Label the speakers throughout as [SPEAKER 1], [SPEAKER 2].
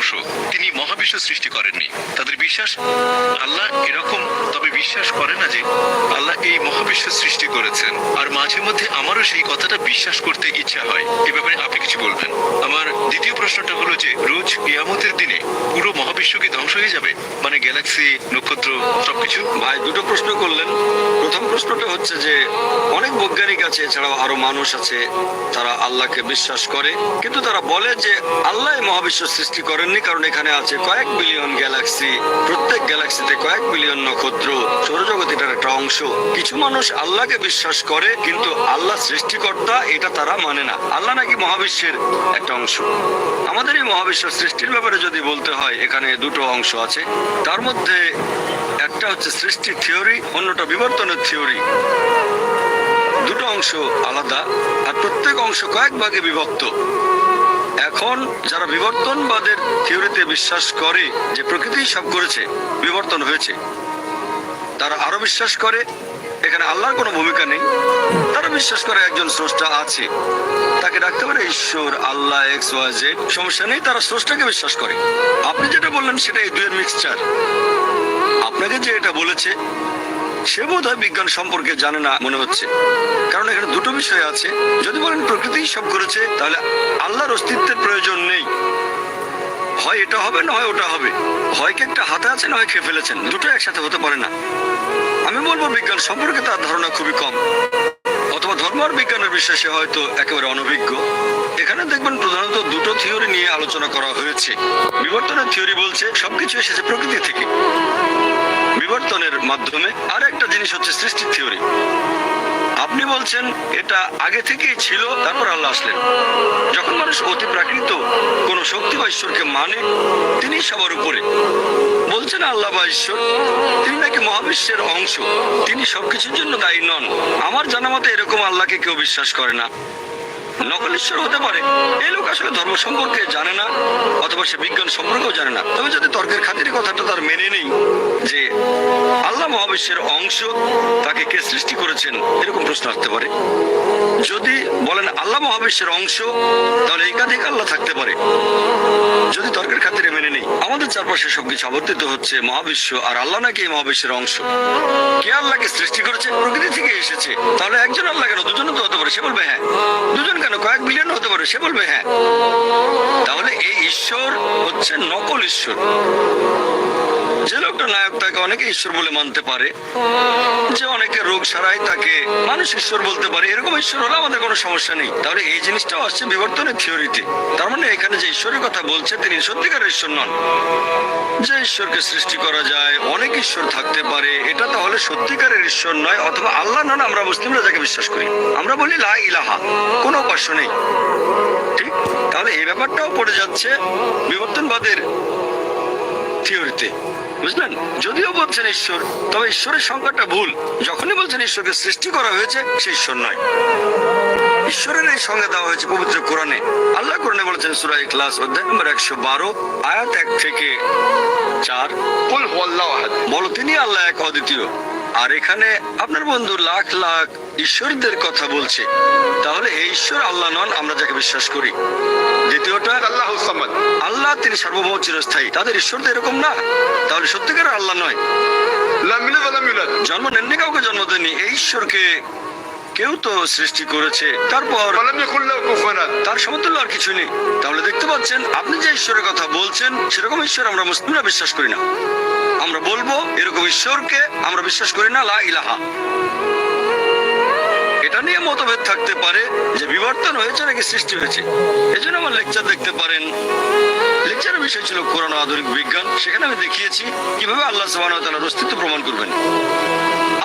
[SPEAKER 1] অংশ তিনি মহাবিশ্ব সৃষ্টি করেননি। তাদের বিশ্বাস, আল্লাহ এরকম, তবে বিশ্বাস করে না যে আল্লাহ এই মহাবিশ্ব সৃষ্টি করেছেন। আর মাঝে মধ্যে আমারও সেই কথাটা বিশ্বাস করতে ইচ্ছা হয়। এ ব্যাপারে আপনি কিছু বলবেন? আমার দ্বিতীয় প্রশ্নটা হলো যে, রোজ কিয়ামতের দিনে পুরো মহাবিশ্ব কি ধ্বংস হয়ে যাবে? মানে গ্যালাক্সি, নক্ষত্র, সবকিছু?
[SPEAKER 2] ভাই, দুটো প্রশ্ন করলেন। প্রথম প্রশ্নটা হচ্ছে যে, অনেক বৈজ্ঞানিক আছে, এছাড়াও আরও মানুষ আছে, তারা আল্লাহকে বিশ্বাস করে। কিন্তু তারা বলে যে, আল্লাহ মহাবিশ্ব সৃষ্টি করেননি, কারণ এখানে আছে কয়েক বিলিয়ন গ্যালাক্সি প্রত্যেক গ্যালাক্সিতে কয়েক বিলিয়ন নক্ষত্র। সৌরজগৎ এটার একটা অংশ। কিছু মানুষ আল্লাহকে বিশ্বাস করে, কিন্তু আল্লাহ সৃষ্টিকর্তা এটা তারা মানে না। আল্লাহ নাকি মহাবিশ্বের একটা অংশ। আমাদের এই মহাবিশ্ব সৃষ্টির ব্যাপারে যদি বলতে হয়, এখানে দুটো অংশ আছে। তার মধ্যে একটা হচ্ছে সৃষ্টি থিওরি অন্যটা বিবর্তনের থিওরি দুটো অংশ আলাদা, আর প্রত্যেক অংশ কয়েক ভাগে বিভক্ত। এখন যারা বিবর্তনবাদের থিওরিতে বিশ্বাস করে যে প্রকৃতি সব করেছে, বিবর্তন হয়েছে, তারা আরও বিশ্বাস করে, এখানে আল্লাহর কোনো ভূমিকা নেই, তারা বিশ্বাস করে একজন স্রষ্টা আছে, তাকে ডাকতে পারে ঈশ্বর, আল্লাহ এক্স ওয়াই জেড সমস্যা নেই, তারা স্রষ্টাকে বিশ্বাস করে। আপনি যেটা বললেন সেটা এই দুয়ের মিক্সচার আপনাকে যে এটা বলেছে সে বোধ হয় বিজ্ঞান সম্পর্কে জানে না মনে হচ্ছে। কারণ এখানে দুটো বিষয় আছে। যদি বলেন প্রকৃতি সব করেছে, তাহলে আল্লাহর অস্তিত্বের প্রয়োজন নেই। হয় এটা হবে না হয় ওটা হবে। হয় কি একটা হাতে আছে না হয় খেয়ে ফেলেছেন। দুটো একসাথে হতে পারে না। আমি বলব বিজ্ঞান সম্পর্কে তার ধারণা খুবই কম। অথবা ধর্ম আর বিজ্ঞানের বিশ্বাসে হয়তো একেবারে অনভিজ্ঞ। এখানে দেখবেন প্রধানত দুটো থিওরি নিয়ে আলোচনা করা হয়েছে। বিবর্তনের থিওরি বলছে, সবকিছু এসেছে প্রকৃতি থেকে। বিবর্তনের মাধ্যমে আর একটা জিনিস হচ্ছে সৃষ্টি থিওরি। আপনি বলছেন, এটা আগে থেকেই ছিল, তারপর আল্লাহ আসলেন। যখন মানুষ অতি প্রাকৃত কোন শক্তি বা ঈশ্বরকে মানে তিনি সবার উপরে। বলছেন আল্লাহ বা ঈশ্বর, তিনি নাকি মহাবিশ্বের অংশ, তিনি সবকিছুর জন্য দায়ী নন। আমার জানা মতে এরকম আল্লাহকে কেউ বিশ্বাস করে না। নকল ঈশ্বর হতে পারে। এই লোক আসলে ধর্ম সম্পর্কে জানে না, অথবা সে বিজ্ঞান সম্পর্কেও জানে না। তবে যদি তর্কের খাতির কথাটা তার মেনে নেই যে আল্লাহ মহাবিশ্বের অংশ তাকে কে সৃষ্টি করেছেন, এরকম প্রশ্ন আসতে পারে। যদি বলেন আল্লাহ মহাবিশ্বের অংশ, তাহলে একাধিক আল্লাহ থাকতে পারে। যদি তর্কের খাতিরে মেনে নেই, আমাদের চারপাশে সবকিছু আবর্তিত হচ্ছে মহাবিশ্ব আর আল্লাহ নাকি মহাবিশ্বের অংশ। কে আল্লাহকে সৃষ্টি করেছে? প্রকৃতি থেকে এসেছে। তাহলে একজন আল্লাহ কেন দুজনও তো হতে পারে। সে বলবে হ্যাঁ দুজন কেন? কয়েক বিলিয়ন হতে পারে সে বলবে হ্যাঁ। তাহলে এই ঈশ্বর হচ্ছে নকল ঈশ্বর। যে লোকটা নায়ক তাকে অনেকে ঈশ্বর বলে মানতে পারে, যে অনেকে রোগ সারাই তাকে মানুষ ঈশ্বর বলতে পারে, এরকম ঈশ্বর হলে আমাদের কোনো সমস্যা নেই। তাহলে এই জিনিসটাও আসছে বিবর্তনের থিওরিতে। তার মানে এখানে যে ঈশ্বরের কথা বলছে, তিনি সত্যিকার ঈশ্বর নন। যে ঈশ্বরকে সৃষ্টি করা যায়, অনেক ঈশ্বর থাকতে পারে, এটা তাহলে সত্যিকারের ঈশ্বর নয়, অথবা আল্লাহ নন, আমরা মুসলিমরা যাকে বিশ্বাস করি। আমরা বলি লা ইলাহা, কোনো উপাস্য নেই। ঠিক? তাহলে এই ব্যাপারটাও পড়ে যাচ্ছে বিবর্তনবাদের থিওরিতে। বুঝলেন? যদিও বলছেন ঈশ্বর তবে ঈশ্বরের সংখ্যাটা ভুল। যখনই বলছেন ঈশ্বরকে সৃষ্টি করা হয়েছে সে ঈশ্বর নয়। ঈশ্বরের এই সঙ্গে দেওয়া হয়েছে পবিত্র কোরআনে। আল্লাহ কোরআনে বলেছেন সুরাই ক্লাস অধ্যায় নম্বর একশো বারো আয়াত এক থেকে চার। বলো তিনি আল্লাহ এক অদ্বিতীয়। আর এখানে আপনার বন্ধু লাখ লাখ ঈশ্বরদের কথা বলছে। তাহলে এই ঈশ্বর আল্লাহ নন আমরা যাকে বিশ্বাস করি। দ্বিতীয়টা
[SPEAKER 3] আল্লাহ
[SPEAKER 2] আল্লাহ তিনি সার্বভৌম চিরস্থায়ী। তাদের ঈশ্বর তো এরকম না। তাহলে সত্যিকার আল্লাহ নয়। জন্ম নেননি কাউকে জন্ম দেননি এই ঈশ্বরকে কেউ তো সৃষ্টি করেছে। তারপর তার সমতুল্য আর কিছু নেই। তাহলে দেখতে পাচ্ছেন আপনি যে ঈশ্বরের কথা বলছেন সেরকম ঈশ্বর আমরা মুসলিমরা বিশ্বাস করি না। আমরা বলব, এরকম ঈশ্বরকে আমরা বিশ্বাস করি না, লা ইলাহা। এটা নিয়ে মতভেদ থাকতে পারে, যে বিবর্তন হয়েছে নাকি সৃষ্টি হয়েছে। এই জন্য আমার লেকচার দেখতে পারেন। বিষয় ছিল কোরআন আধুনিক বিজ্ঞান। সেখানে আমি দেখিয়েছি কীভাবে আল্লাহ সুবহানাহু ওয়া তাআলার অস্তিত্ব প্রমাণ করবেন।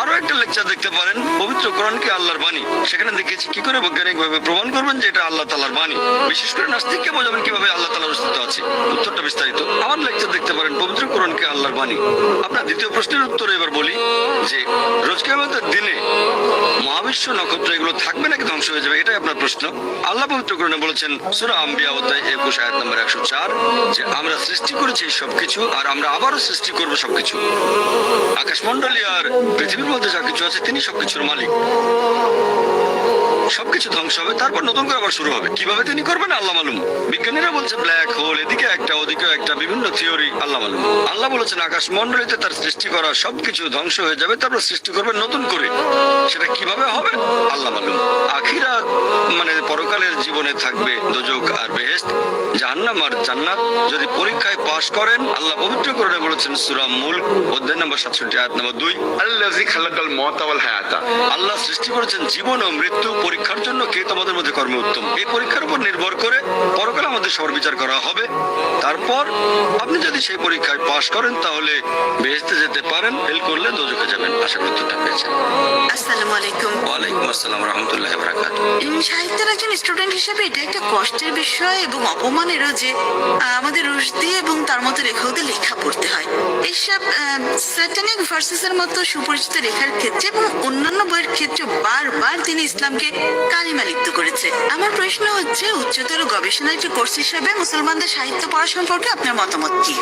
[SPEAKER 2] আরও একটা লেকচার দেখতে পারেন, পবিত্র কোরআন কি আল্লাহর বাণী? সেখানে দেখিয়েছি কি করে বৈজ্ঞানিক ভাবে প্রমাণ করবেন যে এটা আল্লাহ তাআলার বাণী। বিশেষ করে নাস্তিককে বোঝাবেন কীভাবে আল্লাহ তাআলার অস্তিত্ব আছে। উত্তরটা বিস্তারিত। আমার লেকচার দেখতে পারেন, পবিত্র কোরআন কি আল্লাহর বাণী? আপনার দ্বিতীয় প্রশ্নের উত্তর এবার বলি যে রোজকে কিয়ামতের দিনে মহাবিশ্ব নক্ষত্র এগুলো থাকবে নাকি ধ্বংস হয়ে যাবে? এটাই আপনার প্রশ্ন। আল্লাহ পবিত্র কোরআনে বলেছেন, সুরা আম্বিয়া অধ্যায় 21 আয়াত নম্বর 104 যে আমরা সৃষ্টি করেছি সবকিছু আর আমরা আবারও সৃষ্টি করব সবকিছু। আকাশমন্ডলী আর পৃথিবীর মধ্যে যা কিছু আছে, তিনি সবকিছুর মালিক। সবকিছু ধ্বংস হবে তারপর নতুন করে আবার শুরু হবে। কীভাবে তিনি করবেন? আল্লাহ মালুম। বিজ্ঞানীরা বলছে ব্ল্যাক হোল এদিকে একটা ওদিকে একটা বিভিন্ন থিওরি আল্লাহ মালুম। আল্লাহ বলেছেন আকাশ মন্ডলীতে তার সৃষ্টি করা সবকিছু ধ্বংস হয়ে যাবে তারপর সৃষ্টি করবেন নতুন করে। সেটা কীভাবে হবে? আল্লাহ মালুম। আখিরা মানে পরকালের জীবনে থাকবে দোজক আর বেহেস্ত জাহান্নাম আর জান্নাত। যদি পরীক্ষায় পাশ করেন আল্লাহ পবিত্র করে বলেছেন সুরাম মুলক অধ্যায় নম্বর সাতষট্টি আয়াত নম্বর দুই।
[SPEAKER 3] আল্লাহ
[SPEAKER 2] আল্লাহ সৃষ্টি করেছেন জীবন ও মৃত্যু পরীক্ষার জন্য কে তোমাদের মধ্যে কর্মে উত্তম? এই পরীক্ষার উপর নির্ভর করে পরকালে আমাদের সবার বিচার করা হবে। তারপর আপনি যদি সেই পরীক্ষায় পাশ করেন তাহলে বেহেস্তে যেতে পারেন ফেল করলে দোজকে যাবেন। আশা করি উত্তরটা পেয়েছেন।
[SPEAKER 4] আসসালামু আলাইকুম।
[SPEAKER 2] ওয়ালাইকুম আসসালাম রহমতুল্লাহ বরাকাত
[SPEAKER 4] উম, সাহিত্যের একজন স্টুডেন্ট হিসেবে এটা একটা কষ্টের বিষয় এবং অপমানেরও যে আমাদের রুশদি এবং তার মতো লেখকদের লেখা পড়তে হয়। স্যাটানিক ভার্সেসের মতো সুপরিচিত লেখার ক্ষেত্রে এবং অন্যান্য বইয়ের ক্ষেত্রে বারবার তিনি ইসলামকে করেছে। আমার প্রশ্ন হচ্ছে, উচ্চতর গবেষণা একটি কোর্স হিসাবে মুসলমানদের সাহিত্য পড়া সম্পর্কে আপনার মতামত কি?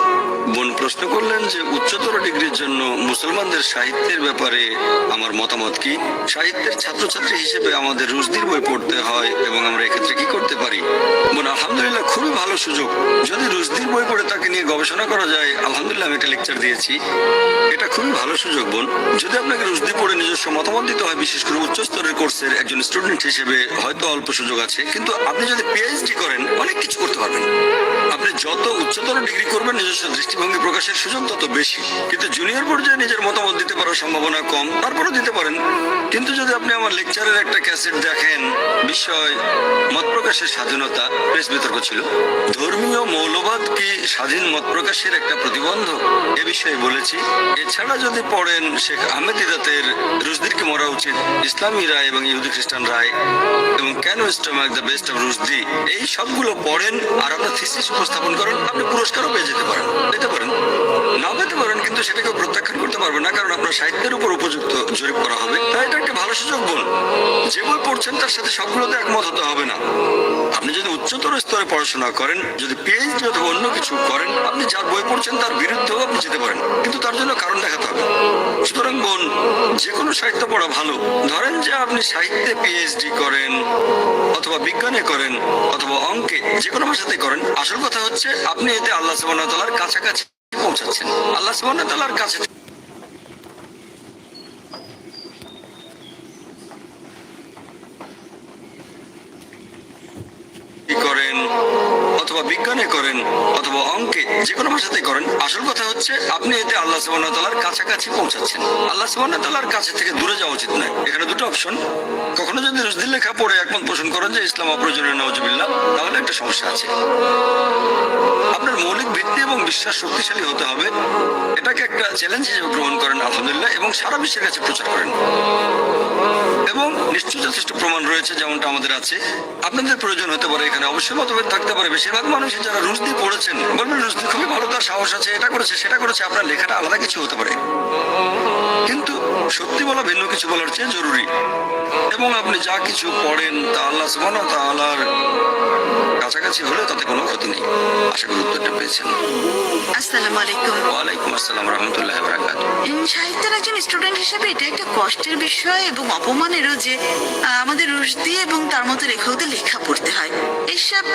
[SPEAKER 2] বোন, প্রশ্ন করলেন যে উচ্চতর ডিগ্রির জন্য মুসলমানদের সাহিত্যের ব্যাপারে আমার মতামত কি? সাহিত্যের ছাত্রছাত্রী হিসেবে আমাদের রুজদির বই পড়তে হয় এবং আমরা খুবই ভালো সুযোগ। যদি রুজদির বই পড়ে তাকে নিয়ে গবেষণা করা যায়, আলহামদুলিল্লাহ আমি একটা লেকচার দিয়েছি। এটা খুবই ভালো সুযোগ, বোন। যদি আপনাকে রুজদি পড়ে নিজস্ব মতামত দিতে হয়, বিশেষ করে উচ্চ স্তরের কোর্সের একজন স্টুডেন্ট হিসেবে হয়তো অল্প সুযোগ আছে। কিন্তু আপনি যদি পিএইচডি করেন, অনেক কিছু করতে পারবেন। আপনি যত উচ্চতর ডিগ্রি করবেন, নিজস্ব দৃষ্টিভঙ্গি প্রকাশের সুযোগ তত বেশি। কিন্তু জুনিয়র পর্যায়ে নিজের মতামত দিতে পারার সম্ভাবনা কম, তারপরেও দিতে পারেন। কিন্তু যদি আপনি আমার লেকচারের একটা ক্যাসেট দেখেন, বিষয়, মত প্রকাশের স্বাধীনতা, বেশ বিতর্ক ছিল। ধর্মীয় মৌলবাদ কি স্বাধীন মত প্রকাশের একটা প্রতিবন্ধক? এ বিষয়ে বলেছি। এছাড়া যদি পড়েন শেখ আহমেদ ইদাতের রুজদিরকে মরা উচিত, ইসলামী রায় এবং ইহুদি খ্রিস্টান রায় এবং কেন stomach the best of Rushdie এই সবগুলো পড়েন আর আপনার থিসিস উপস্থাপন করেন, আপনি পুরস্কারও পেয়ে যেতে পারেন। পেতে পারেন। না পেতে পারেন কিন্তু সেটাকে প্রত্যাখ্যান করতে পারবেন না, কারণ আপনার সাহিত্যের উপর উপযুক্ত জরিপ করা হবে। তাই এটা একটা ভালো সুযোগ বল। যে বই পড়ছেন তার সাথে সবগুলোতে একমত হতে হবে না। আপনি যদি উচ্চতর স্তরে পড়াশোনা করেন, যদি পিএইচডি অথবা অন্য কিছু করেন, আপনি যার বই পড়ছেন তার বিরুদ্ধেও আপনি যেতে পারেন। কিন্তু তার জন্য কারণ দেখাতে হবে। সুতরাং বোন যে কোনো সাহিত্য পড়া ভালো। ধরেন যে আপনি সাহিত্যে পিএইচডি করেন, অথবা বিজ্ঞানে করেন, অথবা অঙ্কে যে কোনো ভাষাতে করেন, আসল কথা হচ্ছে আপনি এতে আল্লাহ ওয়া কাছাকাছি পৌঁছাচ্ছেন। আল্লাহ তাআলার কাছে করেন অথবা বিজ্ঞানে করেন অথবা অঙ্কে যে কোনো ভাষাতে করেন, আসল কথা হচ্ছে আপনি এতে আল্লাহ ওয়া কাছাকাছি পৌঁছাচ্ছেন। আল্লাহ ওয়া কাছে থেকে দূরে যাওয়া উচিত নয়। এখানে দুটো অপশন কখনো যদি রুজদির লেখা পড়ে একমত পোষণ করেন যে ইসলাম অপ্রয়োজনীয় নওয়াজুবিল্লাহ তাহলে একটা সমস্যা আছে। আপনার মৌলিক ভিত্তি এবং বিশ্বাস শক্তিশালী হতে হবে। এটাকে একটা চ্যালেঞ্জ হিসেবে গ্রহণ করেন, আলহামদুলিল্লাহ, এবং সারা বিশ্বের কাছে প্রচার করেন। এবং নিশ্চয় যথেষ্ট প্রমাণ রয়েছে যেমনটা আমাদের আছে। আপনাদের প্রয়োজন হতে পারে এখানে অবশ্যই মতভেদ থাকতে পারে। বেশিরভাগ মানুষ যারা রুজদি পড়েছেন বলবেন রুজদি খুবই ভালো তার সাহস আছে এটা করেছে সেটা করেছে আপনার লেখাটা আলাদা কিছু হতে পারে। কিন্তু সত্যি বলা ভিন্ন কিছু বলার চেয়ে জরুরি। এবং আপনি যা কিছু পড়েন তা আল্লাহ সুবহানাহু ওয়া তাআলার কাছাকাছি হলে তাতে কোনো ক্ষতি নেই। আশা করি উত্তরটা পেয়েছেন।
[SPEAKER 4] আসসালামু আলাইকুম।
[SPEAKER 2] ওয়ালাইকুম আসসালাম রহমতুল্লাহ বরাকাত
[SPEAKER 4] উম, সাহিত্যের একজন স্টুডেন্ট হিসেবে এটা একটা কষ্টের বিষয় এবং অপমানেরও যে আমাদের রুশদি এবং তার মতো লেখকদের লেখা পড়তে হয়। এইসব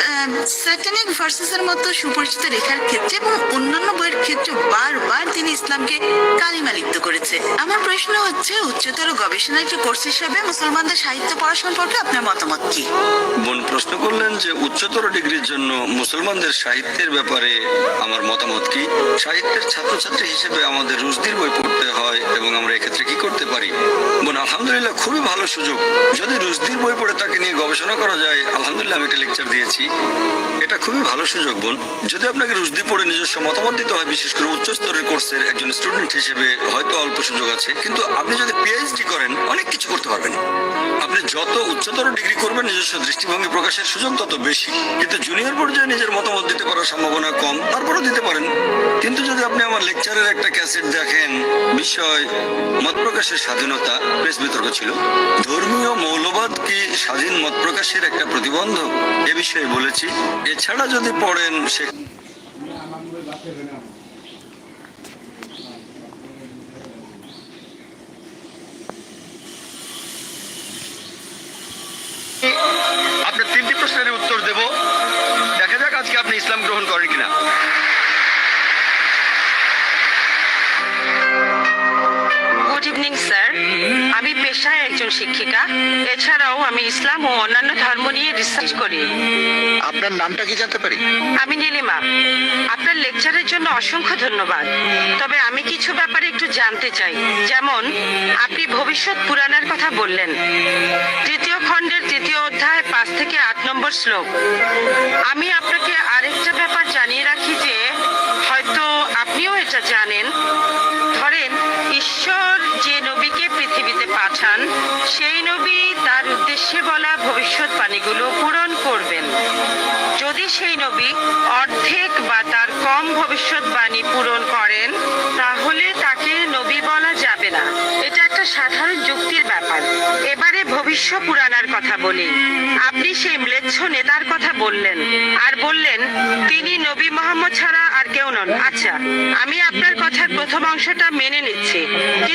[SPEAKER 4] স্যাটানিক ভার্সেসের মতো সুপরিচিত লেখার ক্ষেত্রে এবং অন্যান্য বইয়ের ক্ষেত্রে বারবার তিনি ইসলামকে কালিমা লিপ্ত করেছে। আমার প্রশ্ন হচ্ছে, উচ্চতর গবেষণা একটি কোর্স হিসাবে মুসলমানদের সাহিত্য পড়া সম্পর্কে আপনার মতামত কি?
[SPEAKER 2] বোন, প্রশ্ন করলেন যে, উচ্চতর ডিগ্রির জন্য মুসলমানদের সাহিত্যের ব্যাপারে আমার মতামত কি? সাহিত্যের ছাত্রছাত্রী হিসেবে আমাদের রুজদির বই পড়তে হয় এবং আমরা এক্ষেত্রে কি করতে পারি? বোন, আলহামদুলিল্লাহ, খুবই ভালো সুযোগ। যদি রুজদির বই পড়ে তাকে নিয়ে গবেষণা করা যায়, আলহামদুলিল্লাহ আমি একটা লেকচার দিয়েছি। এটা খুবই ভালো সুযোগ, বোন। যদি আপনাকে রুজদি পড়ে নিজস্ব মতামত দিতে হয়, বিশেষ করে উচ্চ স্তরের কোর্সের একজন স্টুডেন্ট হিসেবে, হয়তো অল্প সুযোগ আছে। কিন্তু আপনি যদি পিএইচডি করেন, অনেক কিছু করতে পারবেন। আপনি যত উচ্চতর ডিগ্রি করবেন, নিজস্ব দৃষ্টিভঙ্গি প্রকাশের সুযোগ তত বেশি। কিন্তু জুনিয়র পর্যায়ে নিজের মতামত দিতে পারার সম্ভাবনা কম, তারপরেও দিতে পারেন। কিন্তু যদি আপনি আমার লেকচারের একটা ক্যাসেট দেখেন, বিষয়, মত প্রকাশের স্বাধীনতা প্রেস বিতর্ক ছিল। ধর্মীয় মৌলবাদ কি স্বাধীন মত প্রকাশের একটা প্রতিবন্ধক এ বিষয়ে বলেছি। এছাড়া যদি পড়েন সে প্রশ্নের উত্তর দেব। দেখা যাক আজকে আপনি ইসলাম গ্রহণ করেন কিনা।
[SPEAKER 5] গুড ইভিনিং স্যার আমি পেশায় একজন শিক্ষিকা। এছাড়াও আমি ইসলাম ও অন্যান্য ধর্ম নিয়ে রিসার্চ করি।
[SPEAKER 6] আপনার নামটা কি জানতে পারি?
[SPEAKER 5] আমি নীলিমা। আপনার লেকচারের জন্য অসংখ্য ধন্যবাদ। তবে আমি কিছু ব্যাপারে একটু জানতে চাই। যেমন আপনি ভবিষ্যৎ পুরাণের কথা বললেন। তৃতীয় খণ্ডের তৃতীয় অধ্যায় পাঁচ থেকে আট নম্বর শ্লোক। আমি আপনাকে আরেকটা ব্যাপার জানিয়ে রাখি যে হয়তো আপনিও এটা জানেন সেই নবী তার উদ্দেশ্যে বলা ভবিষ্যৎবাণীগুলো পূরণ করবেন। যদি সেই নবী অর্ধেক বা তার কম ভবিষ্যৎবাণী পূরণ করেন, তাহলে তাকে নবী বলা যাবে না। এটা একটা সাধারণ যুক্তির ব্যাপার। এবারে ভবিষ্য পুরাণার কথা বলি। আপনি সেই ম্লেচ্ছ নেতার কথা বললেন আর বললেন, তিনি নবী মোহাম্মদ ছাড়া আর কেউ নন। আচ্ছা আমি আপনার কথার প্রথম অংশটা মেনে নিচ্ছি।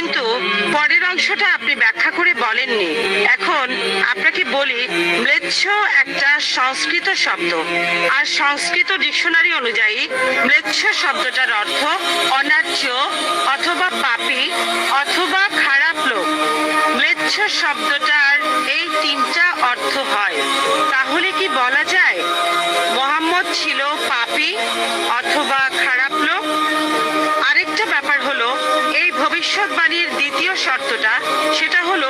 [SPEAKER 5] কিন্তু পরের অংশটা আপনি ব্যাখ্যা করে বলেননি। এখন আপনাকে বলি, ম্লেচ্ছ একটা সংস্কৃত শব্দ। আর সংস্কৃত ডিকশনারি অনুযায়ী ম্লেচ্ছ শব্দটার অর্থ অন্যায্য অথবা পাপি অথবা খারাপ লোক। ম্লেচ্ছ শব্দটার এই তিনটা অর্থ হয়। তাহলে কি বলা যায়? মোহাম্মদ ছিল পাপি অথবা খারাপ লোক? আরেকটা ব্যাপার হলো ভবিষ্যৎবাণীর দ্বিতীয় শর্তটা সেটা হলো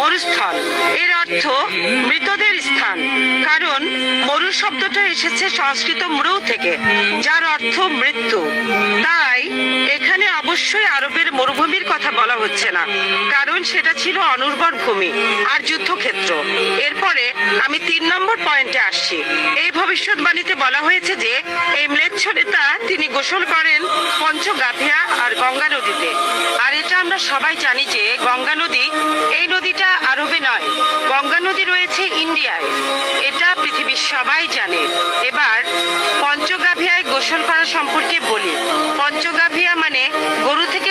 [SPEAKER 5] মরুস্থলে। এর অর্থ মৃতদের স্থান। কারণ মরু শব্দটা এসেছে সংস্কৃত মরু থেকে, যার অর্থ মৃত্যু। তাই এখানে অবশ্যই আরবের মরুভূমির কথা বলা হচ্ছে না, কারণ সেটা ছিল অনুর্বর ভূমি আর যুদ্ধক্ষেত্র। এরপরে আমি তিন নম্বর পয়েন্টে আসছি। এই ভবিষ্যৎবাণীতে বলা হয়েছে যে, এই ম্লেচ্ছ নেতা তিনি গোসল করেন পঞ্চগাথিয়া আর গঙ্গা নদীতে। আর এটা আমরা সবাই জানি যে, গঙ্গা নদী এই নদীটা আরবে নয়, গঙ্গা নদী রয়েছে ইন্ডিয়ায়। এটা পৃথিবীর সবাই জানে। এবার পঞ্চগাভিয়ায় গোসল করা সম্পর্কে বলি। পঞ্চগাভিয়া মানে গরু থেকে